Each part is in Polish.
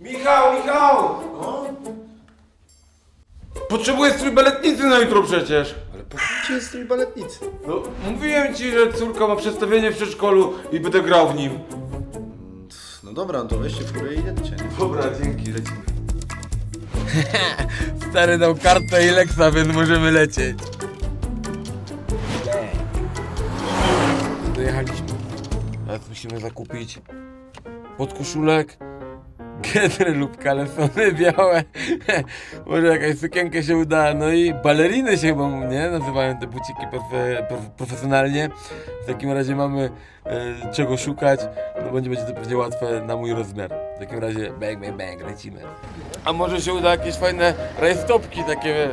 Michał, Michał! Potrzebuję strój baletnicy na jutro przecież. Ale po co ci jest strój baletnicy? No, mówiłem ci, że córka ma przedstawienie w przedszkolu i będę grał w nim. No dobra, no to weźcie furę i jedźcie. nie? Dobra, dzięki, lecimy. Stary dał kartę i Lexa, więc możemy lecieć. Dojechaliśmy. Teraz musimy zakupić podkoszulek, getry lub kalesony białe. Może jakaś sukienkę się uda. No i baleriny się chyba, nie? Nazywają te buciki profe, prof, profesjonalnie. W takim razie mamy e, czego szukać. No będzie, będzie to pewnie łatwe na mój rozmiar. W takim razie bang, bang, bang, lecimy. A może się uda jakieś fajne rajstopki takie,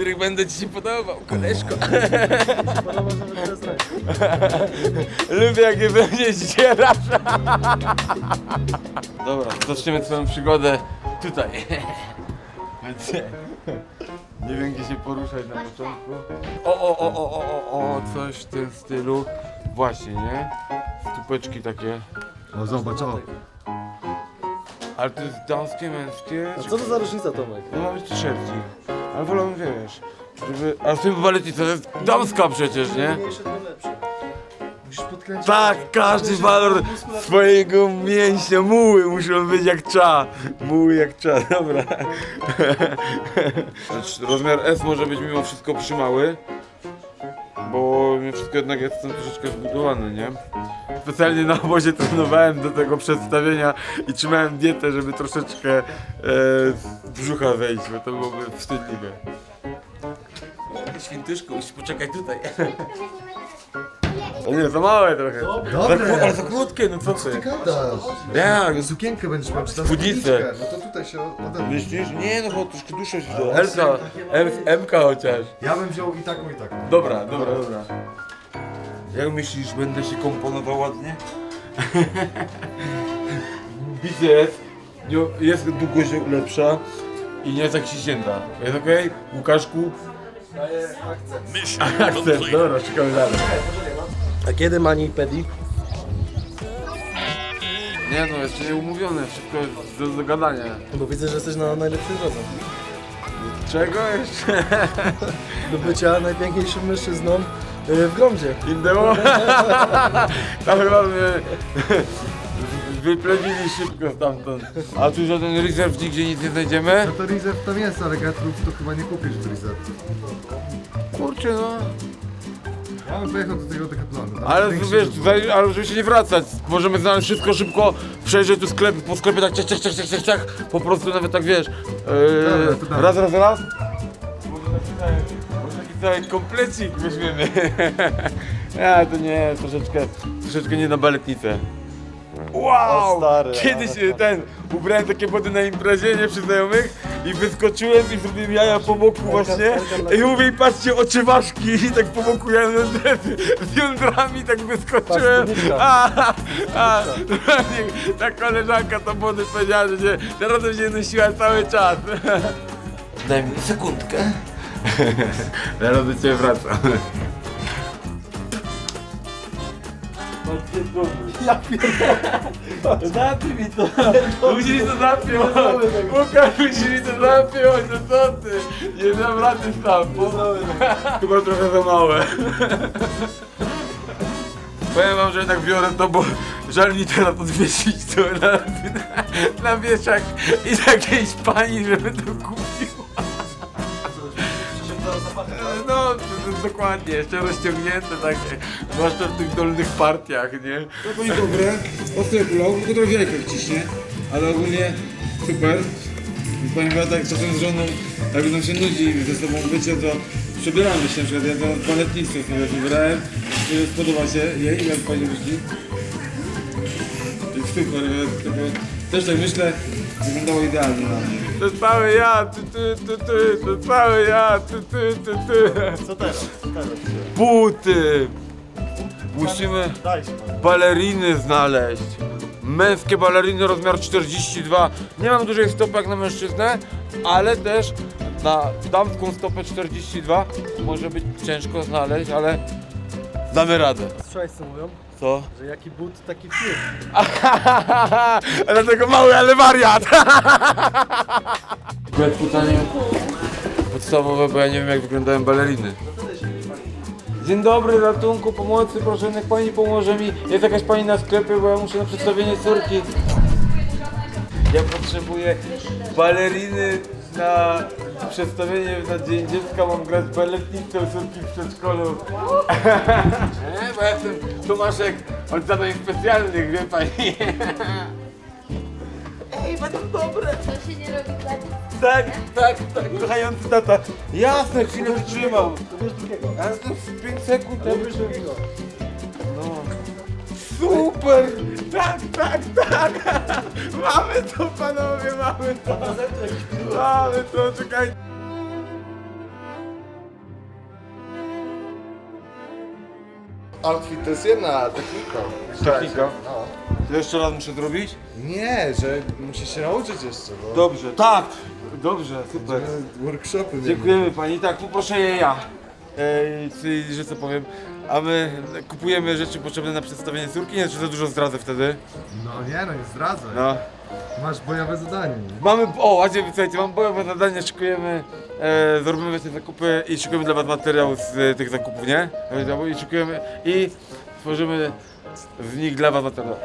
których będę ci się podobał, koleżko. Lubię jak je we mnie zdzierasz. Dobra, zaczniemy swoją przygodę tutaj. Nie wiem gdzie się poruszać na początku. O, o, o, o, o, o, o, coś w tym stylu. Właśnie, nie? Stupeczki takie. No zobacz, o. Ale to jest damskie, męskie. A co to za różnica, Tomek? No ma być. Ale wolę, wiesz, żeby... A w tym baletnicy to jest damska przecież, nie? Mniejsze to lepsze. Musisz podkręcić. Tak, każdy walor swojego mięśnia, muły muszą być jak cza. Muły jak cza, dobra. Znaczy, rozmiar S może być mimo wszystko przymały, bo mimo wszystko jednak jestem troszeczkę zbudowany, nie? Specjalnie na obozie trenowałem do tego przedstawienia i trzymałem dietę, żeby troszeczkę e, z brzucha wejść, bo to byłoby wstydliwe. Świntyszku, musisz poczekaj tutaj. O nie, za małe trochę. Dobre. Za, kró- ale za krótkie, no co ty? Gadasz. Jak? Sukienkę będziesz miał, czy tam Spódnicę. spódniczkę. No to tutaj się ode mnie. Myślisz? Nie, no bo troszkę dłuższe się to. Elka, M, MK chociaż. Ja bym wziął i taką, i taką. Dobra, dobra, dobra. Jak myślisz, będę się komponował ładnie? Bicie jest, jest długość lepsza i nie jest jak ściśnięta. Jest okej? Łukaszku? Akcent, dobra, czekamy dalej. A kiedy mani pedi? Nie no, jeszcze nie umówione, wszystko jest do zagadania. Bo widzę, że jesteś na najlepszej drodze. Czego jeszcze? Do bycia najpiękniejszym mężczyzną y, w gromdzie. Indeo? Tam chyba mnie wyplenili szybko stamtąd. A tu żaden rezerw nigdzie nic nie znajdziemy? No to Reserve tam jest, ale Gatrów to chyba nie kupisz w Reserve. Kurczę no. Ja bym pojechał do tego tam Ale większy wiesz, wybór. tutaj, ale żeby się nie wracać, możemy znaleźć wszystko szybko, przejrzeć tu sklepy, po sklepie tak ciach, ciach, ciach, ciach, ciach, ciach, po prostu nawet tak wiesz, Dobra, to yy, dawaj. raz, raz, raz. Może taki cały, może taki cały komplecik weźmiemy. Ja to nie, troszeczkę, troszeczkę nie na baletnicę. Wow! O, stary, Kiedyś ten, ubrałem takie body na imprezie, nie przy znajomych i wyskoczyłem i zrobiłem jaja po boku właśnie i mówię i patrzcie oczy ważki i tak po boku ja z jądrami tak wyskoczyłem. A, a, ta koleżanka to body powiedziała, że się, teraz się nosiła cały czas. Daj mi sekundkę. Zaraz do ciebie wracam. Ja pierdolę. Zapij mi to. Musisz mi to zapiąć! Łukasz, musisz mi to zapiąć, no co ty? Nie dam rady sam, bo... Chyba trochę za małe. Powiem wam, że jednak biorę to, bo żal mi teraz odwiesić to na, na wieszak i takiej pani, żeby to kupiła. Dokładnie, jeszcze rozciągnięte takie, zwłaszcza w tych dolnych partiach, nie? To jest dobre, ostre kulał, tylko trochę jajka wciśnie, ale ogólnie super. I powiem wam tak czasem z żoną, jak nam się nudzi ze sobą bycie, to przebieramy się, na przykład ja do baletnictwa sobie wybrałem, spodoba się jej, jak pani myśli? Super, tylko też tak myślę, wyglądało idealnie na mnie. To jest cały ja, ty, ty, ty, ty, to jest cały ja, ty, ty, ty, ty. Co teraz? Co teraz? Buty! Musimy Daj spokój. baleriny znaleźć. Męskie baleriny rozmiar 42. Nie mam dużej stopy jak na mężczyznę, ale też na damską stopę 42 może być ciężko znaleźć, ale damy radę. Słyszałeś co mówią? Co? Że jaki but, taki fiut. Dlatego mały, ale wariat! Byłem pytanie podstawowe, bo ja nie wiem jak wyglądają baleriny. Dzień dobry, ratunku, pomocy, proszę, niech pani pomoże mi. Jest jakaś pani na sklepie, bo ja muszę na przedstawienie córki. Ja potrzebuję baleriny na przedstawienie na Dzień Dziecka, mam grać baletnicę córki w przedszkolu. Nie, bo ja jestem Tomaszek od zadań specjalnych, wie pani. Ej, będą dobre. To się nie robi dla dzieci. Tak, tak, tak, kochający tata. Jasne, chwilę wytrzymał. To w 5 sekund ja wytrzymał. Super! Tak, tak, tak! Mamy to, panowie, mamy to! Mamy to, czekaj. Outfit to jest jedna technika. Technika? No. To jeszcze raz muszę zrobić? Nie, że musisz się nauczyć jeszcze, bo... Dobrze, tak! Dobrze, super. Workshopy. Dziękujemy pani. Tak, poproszę je ja. Ej, czyli, że co powiem. A my kupujemy rzeczy potrzebne na przedstawienie córki, nie? Czy za dużo zdradzę wtedy? No nie no, nie zdradzaj. No. Masz bojowe zadanie. Mamy, o, ładzie, słuchajcie, mam bojowe zadanie, szykujemy, e, zrobimy właśnie zakupy i szykujemy dla was materiał z e, tych zakupów, nie? I szykujemy i tworzymy z nich dla was materiał.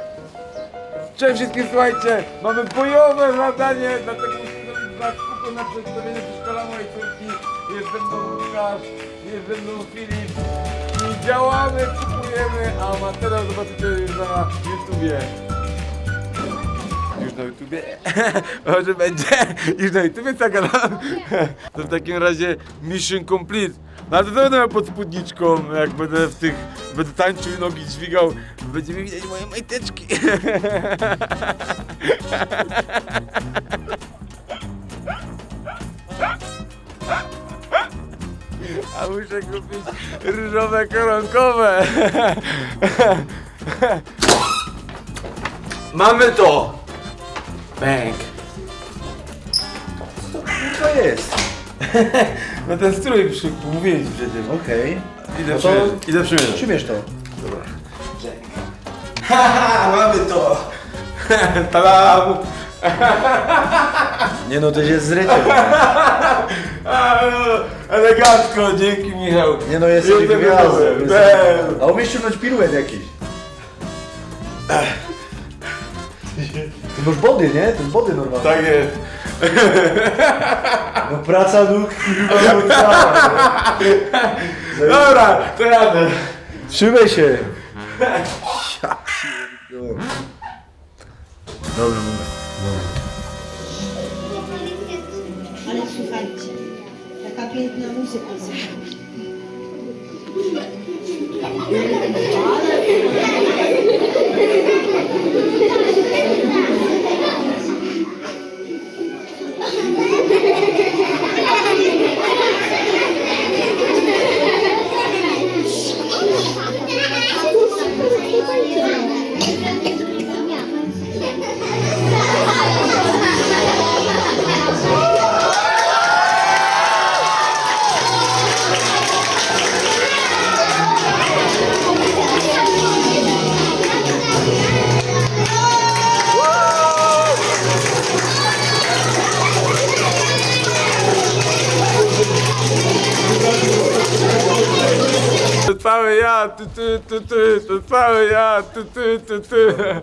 Cześć wszystkim, słuchajcie, mamy bojowe zadanie, dlatego musimy zrobić zakupy na przedstawienie przedszkola mojej córki. Jest ze mną Łukasz, jest ze mną Filip działamy, kupujemy, a materiał zobaczycie już na YouTubie już na YouTubie. Może będzie już na YouTubie zagadam. To w takim razie mission complete. No ale to będę miał pod spódniczką, jak będę w tych, będę tańczył i nogi dźwigał, będziemy widać moje majteczki. muszę kupić różowe koronkowe. Mamy to! Bang! To jest. No ten strój przy, mówiłeś przecież. Okej. Idę No to- przymierzyć. Idę przymierzyć. Przymierz to. Haha, mamy to! Tadam! Nie no, to jest zrycie. Elegancko, dzięki Michał. Nie no, jest Jestem gwiazdą. gotowy. jest- Bam. A umiesz ciągnąć piruet jakiś. Ty masz body, nie? To jest body normalnie. Tak jest. No praca nóg kurwa cała. Dobra, to jadę. Trzymaj się. Mówię. Piękna muzyka. Ja, ty, ty, ty, ty, to cały ja, ty, ty, ty, ty.